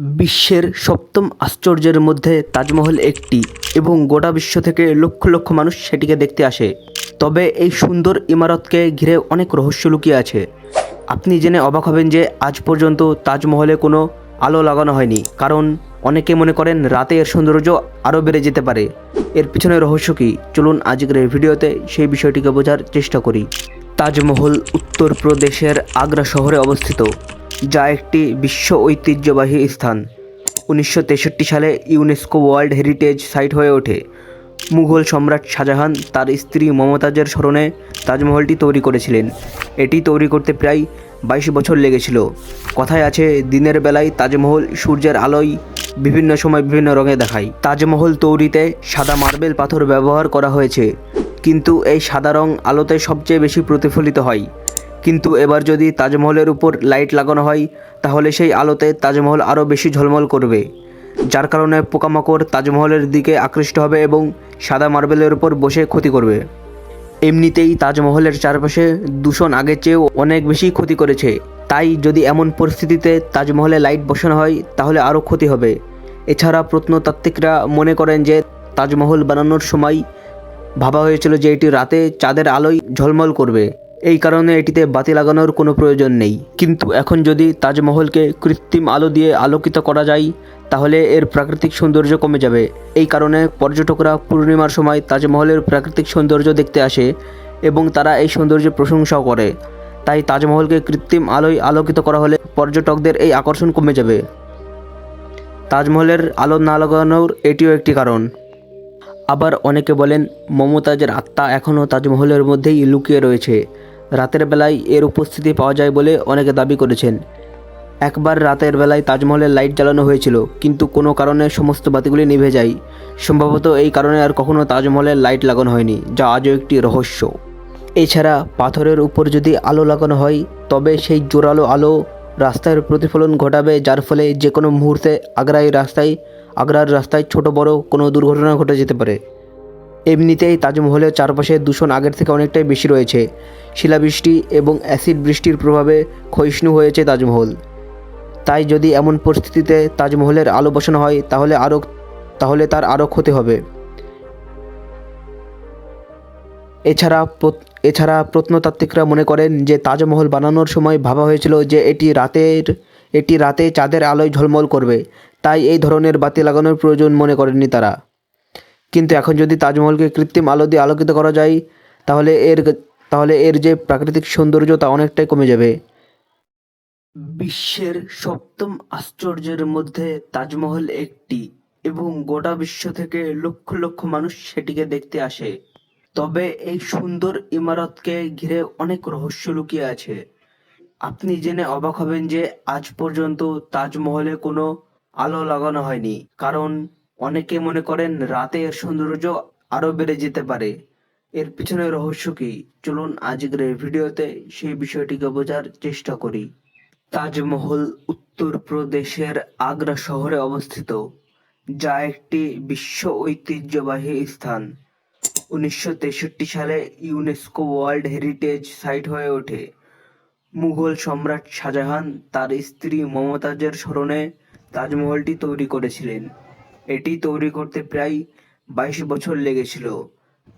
বিশ্বের সপ্তম আশ্চর্যের মধ্যে তাজমহল একটি এবং গোটা বিশ্ব থেকে লক্ষ লক্ষ মানুষ সেটিকে দেখতে আসে। তবে এই সুন্দর ইমারতকে ঘিরে অনেক রহস্য লুকিয়ে আছে। আপনি জেনে অবাক হবেন যে আজ পর্যন্ত তাজমহলে কোনো আলো লাগানো হয়নি, কারণ অনেকে মনে করেন রাতে এর সৌন্দর্য আরও বেড়ে যেতে পারে। এর পিছনে রহস্য কী? চলুন আজকের এই ভিডিওতে সেই বিষয়টিকে বোঝার চেষ্টা করি। তাজমহল উত্তরপ্রদেশের আগ্রা শহরে অবস্থিত। যা একটি বিশ্ব ঐতিহ্যবাহী স্থান। উনিশশো তেষট্টি সালে ইউনেস্কো ওয়ার্ল্ড হেরিটেজ সাইট হয়ে ওঠে। মুঘল সম্রাট শাহজাহান তার স্ত্রী মমতাজের স্মরণে তাজমহলটি তৈরি করেছিলেন। এটি তৈরি করতে প্রায় বাইশ বছর লেগেছিল। কথায় আছে, দিনের বেলায় তাজমহল সূর্যের আলোয় বিভিন্ন সময় বিভিন্ন রঙে দেখায়। তাজমহল তৈরিতে সাদা মার্বেল পাথর ব্যবহার করা হয়েছে, কিন্তু এই সাদা রং আলোতে সবচেয়ে বেশি প্রতিফলিত হয়। কিন্তু এবার যদি তাজমহলের উপর লাইট লাগানো হয়, তাহলে সেই আলোতে তাজমহল আরও বেশি ঝলমল করবে। যার কারণে পোকামাকড় তাজমহলের দিকে আকৃষ্ট হবে এবং সাদা মার্বেলের উপর বসে ক্ষতি করবে। এমনিতেই তাজমহলের চারপাশে দূষণ আগের চেয়েও অনেক বেশি ক্ষতি করেছে। তাই যদি এমন পরিস্থিতিতে তাজমহলে লাইট বসানো হয়, তাহলে আরও ক্ষতি হবে। এছাড়া প্রত্নতাত্ত্বিকরা মনে করেন যে তাজমহল বানানোর সময় ভাবা হয়েছিল যে এটি রাতে চাঁদের আলোয় ঝলমল করবে। এই কারণে এটিতে বাতি লাগানোর কোনো প্রয়োজন নেই। কিন্তু এখন যদি তাজমহলকে কৃত্রিম আলো দিয়ে আলোকিত করা যায়, তাহলে এর প্রাকৃতিক সৌন্দর্য কমে যাবে। এই কারণে পর্যটকরা পূর্ণিমার সময় তাজমহলের প্রাকৃতিক সৌন্দর্য দেখতে আসে এবং তারা এই সৌন্দর্যের প্রশংসাও করে। তাই তাজমহলকে কৃত্রিম আলোয় আলোকিত করা হলে পর্যটকদের এই আকর্ষণ কমে যাবে। তাজমহলের আলো না লাগানোর এটিও একটি কারণ। আবার অনেকে বলেন, মমতাজের আত্মা এখনও তাজমহলের মধ্যেই লুকিয়ে রয়েছে। রাতের বেলায় এর উপস্থিতি পাওয়া যায় বলে অনেকে দাবি করেছেন। একবার রাতের বেলায় তাজমহলের লাইট জ্বালানো হয়েছিল, কিন্তু কোনো কারণে সমস্ত বাতিগুলি নিভে যায়। সম্ভবত এই কারণে আর কখনও তাজমহলের লাইট লাগানো হয়নি, যা আজও একটি রহস্য। এছাড়া পাথরের উপর যদি আলো লাগানো হয়, তবে সেই জোরালো আলো রাস্তার প্রতিফলন ঘটাবে, যার ফলে যে কোনো মুহূর্তে আগ্রায় রাস্তায়, আগ্রার রাস্তায় ছোট বড় কোনো দুর্ঘটনা ঘটে যেতে পারে। এমনিতেই তাজমহলের চারপাশে দূষণ আগের থেকে অনেকটাই বেশি রয়েছে। শিলাবৃষ্টি এবং অ্যাসিড বৃষ্টির প্রভাবে ক্ষয়িষ্ণু হয়েছে তাজমহল। তাই যদি এমন পরিস্থিতিতে তাজমহলের আলো বসানো হয়, তাহলে আরও তাহলে তার আরও ক্ষতি হবে। এছাড়া এছাড়া প্রত্নতাত্ত্বিকরা মনে করেন যে তাজমহল বানানোর সময় ভাবা হয়েছিল যে এটি রাতের, এটি রাতে চাঁদের আলোয় ঝলমল করবে। তাই এই ধরনের বাতি লাগানোর প্রয়োজন মনে করেননি তারা। কিন্তু এখন যদি তাজমহলকে কৃত্রিম আলো দিয়ে আলোকিত করা যায়, তাহলে এর তাহলে এর যে প্রাকৃতিক সৌন্দর্য তা অনেকটাই কমে যাবে। বিশ্বের সপ্তম আশ্চর্যের মধ্যে তাজমহল একটি এবং গোটা বিশ্ব থেকে লক্ষ লক্ষ মানুষ সেটিকে দেখতে আসে। তবে এই সুন্দর ইমারতকে ঘিরে অনেক রহস্য লুকিয়ে আছে। আপনি জেনে অবাক হবেন যে আজ পর্যন্ত তাজমহলে কোনো আলো লাগানো হয়নি, কারণ অনেকে মনে করেন রাতে এর সৌন্দর্য আরও বেড়ে যেতে পারে। এর পিছনে রহস্য কি? চলুন আজকের এই ভিডিওতে সেই বিষয়টিকে বোঝার চেষ্টা করি। তাজমহল উত্তরপ্রদেশের আগ্রা শহরে অবস্থিত, যা একটি বিশ্ব ঐতিহ্যবাহী স্থান। উনিশশো তেষট্টি সালে ইউনেস্কো ওয়ার্ল্ড হেরিটেজ সাইট হয়ে ওঠে। মুঘল সম্রাট শাহজাহান তার স্ত্রী মমতাজের স্মরণে তাজমহলটি তৈরি করেছিলেন। এটি তৈরি করতে প্রায় বাইশ বছর লেগেছিল।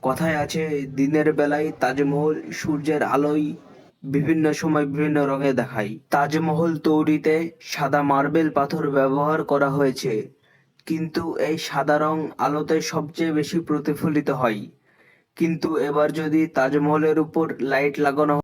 কথায় আছে, দিনের বেলায় তাজমহল সূর্যের আলোয় বিভিন্ন সময় বিভিন্ন রঙে দেখায়। তাজমহল তৈরিতে সাদা মার্বেল পাথর ব্যবহার করা হয়েছে, কিন্তু এই সাদা রং আলোতে সবচেয়ে বেশি প্রতিফলিত হয়। কিন্তু এবার যদি তাজমহলের উপর লাইট লাগানো